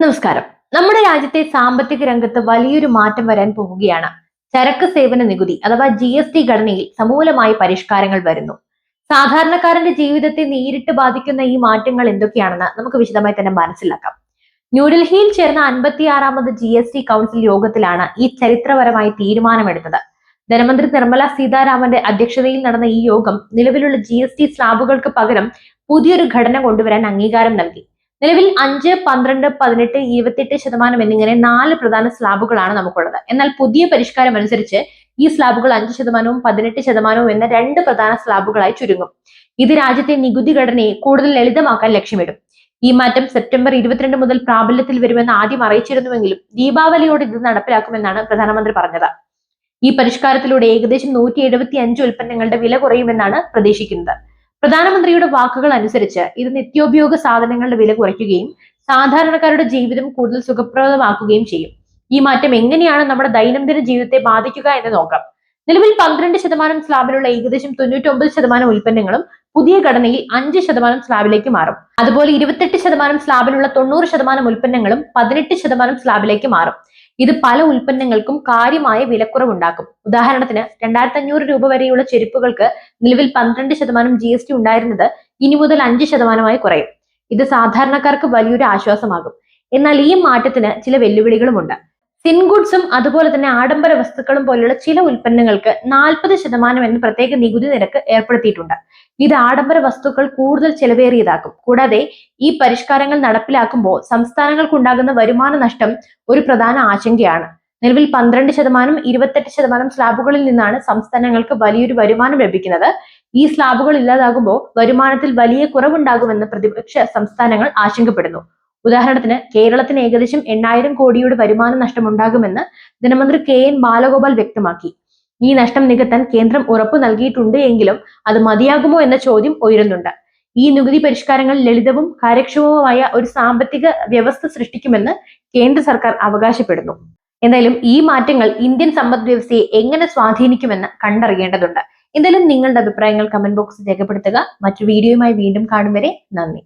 നമസ്കാരം. നമ്മുടെ രാജ്യത്തെ സാമ്പത്തിക രംഗത്ത് വലിയൊരു മാറ്റം വരാൻ പോവുകയാണ് ചരക്ക് സേവന നികുതി അഥവാ ജി എസ് ടി ഘടനയിൽ സമൂലമായി പരിഷ്കാരങ്ങൾ വരുന്നു. സാധാരണക്കാരന്റെ ജീവിതത്തെ നേരിട്ട് ബാധിക്കുന്ന ഈ മാറ്റങ്ങൾ എന്തൊക്കെയാണെന്ന് നമുക്ക് വിശദമായി തന്നെ മനസ്സിലാക്കാം. ന്യൂഡൽഹിയിൽ ചേർന്ന അൻപത്തിയാറാമത് ജി എസ് ടി കൗൺസിൽ യോഗത്തിലാണ് ഈ ചരിത്രപരമായി തീരുമാനമെടുത്തത്. ധനമന്ത്രി നിർമ്മല സീതാരാമന്റെ അധ്യക്ഷതയിൽ നടന്ന ഈ യോഗം നിലവിലുള്ള ജി സ്ലാബുകൾക്ക് പകരം പുതിയൊരു ഘടന കൊണ്ടുവരാൻ അംഗീകാരം നൽകി. നിലവിൽ അഞ്ച് പന്ത്രണ്ട് പതിനെട്ട് ഇരുപത്തിയെട്ട് ശതമാനം എന്നിങ്ങനെ നാല് പ്രധാന സ്ലാബുകളാണ് നമുക്കുള്ളത്. എന്നാൽ പുതിയ പരിഷ്കാരം അനുസരിച്ച് ഈ സ്ലാബുകൾ അഞ്ച് ശതമാനവും പതിനെട്ട് ശതമാനവും എന്ന രണ്ട് പ്രധാന സ്ലാബുകളായി ചുരുങ്ങും. ഇത് രാജ്യത്തെ നികുതി ഘടനയെ കൂടുതൽ ലളിതമാക്കാൻ ലക്ഷ്യമിടും. ഈ മാറ്റം സെപ്റ്റംബർ ഇരുപത്തിരണ്ട് മുതൽ പ്രാബല്യത്തിൽ വരുമെന്ന് ആദ്യം അറിയിച്ചിരുന്നുവെങ്കിലും ദീപാവലിയോട് ഇത് നടപ്പിലാക്കുമെന്നാണ് പ്രധാനമന്ത്രി പറഞ്ഞത്. ഈ പരിഷ്കാരത്തിലൂടെ ഏകദേശം നൂറ്റി ഉൽപ്പന്നങ്ങളുടെ വില കുറയുമെന്നാണ് പ്രതീക്ഷിക്കുന്നത്. പ്രധാനമന്ത്രിയുടെ വാക്കുകൾ അനുസരിച്ച് ഇത് നിത്യോപയോഗ സാധനങ്ങളുടെ വില കുറയ്ക്കുകയും സാധാരണക്കാരുടെ ജീവിതം കൂടുതൽ സുഖപ്രദമാക്കുകയും ചെയ്യും. ഈ മാറ്റം എങ്ങനെയാണ് നമ്മുടെ ദൈനംദിന ജീവിതത്തെ ബാധിക്കുക എന്ന് നോക്കാം. നിലവിൽ പന്ത്രണ്ട് ശതമാനം സ്ലാബിലുള്ള ഏകദേശം തൊണ്ണൂറ്റൊമ്പത് ശതമാനം ഉൽപ്പന്നങ്ങളും പുതിയ ഘടനയിൽ അഞ്ച് ശതമാനം സ്ലാബിലേക്ക് മാറും. അതുപോലെ ഇരുപത്തെട്ട് ശതമാനം സ്ലാബിലുള്ള തൊണ്ണൂറ് ശതമാനം ഉൽപ്പന്നങ്ങളും പതിനെട്ട് ശതമാനം സ്ലാബിലേക്ക് മാറും. ഇത് പല ഉൽപ്പന്നങ്ങൾക്കും കാര്യമായ വിലക്കുറവുണ്ടാക്കും. ഉദാഹരണത്തിന് രണ്ടായിരത്തി അഞ്ഞൂറ് രൂപ വരെയുള്ള ചെരുപ്പുകൾക്ക് നിലവിൽ പന്ത്രണ്ട് ശതമാനം ജി എസ് ടി ഉണ്ടായിരുന്നത് ഇനി മുതൽ അഞ്ച് ശതമാനമായി കുറയും. ഇത് സാധാരണക്കാർക്ക് വലിയൊരു ആശ്വാസമാകും. എന്നാൽ ഈ മാറ്റത്തിന് ചില വെല്ലുവിളികളുമുണ്ട്. സിൻഗുഡ്സും അതുപോലെ തന്നെ ആഡംബര വസ്തുക്കളും പോലുള്ള ചില ഉൽപ്പന്നങ്ങൾക്ക് നാൽപ്പത് ശതമാനം എന്ന പ്രത്യേക നികുതി നിരക്ക് ഏർപ്പെടുത്തിയിട്ടുണ്ട്. ഇത് ആഡംബര വസ്തുക്കൾ കൂടുതൽ ചെലവേറിയതാക്കും. കൂടാതെ ഈ പരിഷ്കാരങ്ങൾ നടപ്പിലാക്കുമ്പോൾ സംസ്ഥാനങ്ങൾക്കുണ്ടാകുന്ന വരുമാന നഷ്ടം ഒരു പ്രധാന ആശങ്കയാണ്. നിലവിൽ പന്ത്രണ്ട് ശതമാനം ഇരുപത്തെട്ട് ശതമാനം സ്ലാബുകളിൽ നിന്നാണ് സംസ്ഥാനങ്ങൾക്ക് വലിയൊരു വരുമാനം ലഭിക്കുന്നത്. ഈ സ്ലാബുകൾ ഇല്ലാതാകുമ്പോൾ വരുമാനത്തിൽ വലിയ കുറവുണ്ടാകുമെന്ന് പ്രതിപക്ഷ സംസ്ഥാനങ്ങൾ ആശങ്കപ്പെടുന്നു. ഉദാഹരണത്തിന് കേരളത്തിന് ഏകദേശം എണ്ണായിരം കോടിയുടെ വരുമാന നഷ്ടം ഉണ്ടാകുമെന്ന് ധനമന്ത്രി കെ എൻ ബാലഗോപാൽ വ്യക്തമാക്കി. ഈ നഷ്ടം നികത്താൻ കേന്ദ്രം ഉറപ്പു നൽകിയിട്ടുണ്ട് എങ്കിലും അത് മതിയാകുമോ എന്ന ചോദ്യം ഉയരുന്നുണ്ട്. ഈ നികുതി പരിഷ്കാരങ്ങൾ ലളിതവും കാര്യക്ഷമവുമായ ഒരു സാമ്പത്തിക വ്യവസ്ഥ സൃഷ്ടിക്കുമെന്ന് കേന്ദ്ര സർക്കാർ അവകാശപ്പെടുന്നു. എന്തായാലും ഈ മാറ്റങ്ങൾ ഇന്ത്യൻ സമ്പദ് വ്യവസ്ഥയെ എങ്ങനെ സ്വാധീനിക്കുമെന്ന് കണ്ടറിയേണ്ടതുണ്ട്. എന്തായാലും നിങ്ങളുടെ അഭിപ്രായങ്ങൾ കമന്റ് ബോക്സിൽ രേഖപ്പെടുത്തുക. മറ്റു വീഡിയോയുമായി വീണ്ടും കാണും വരെ നന്ദി.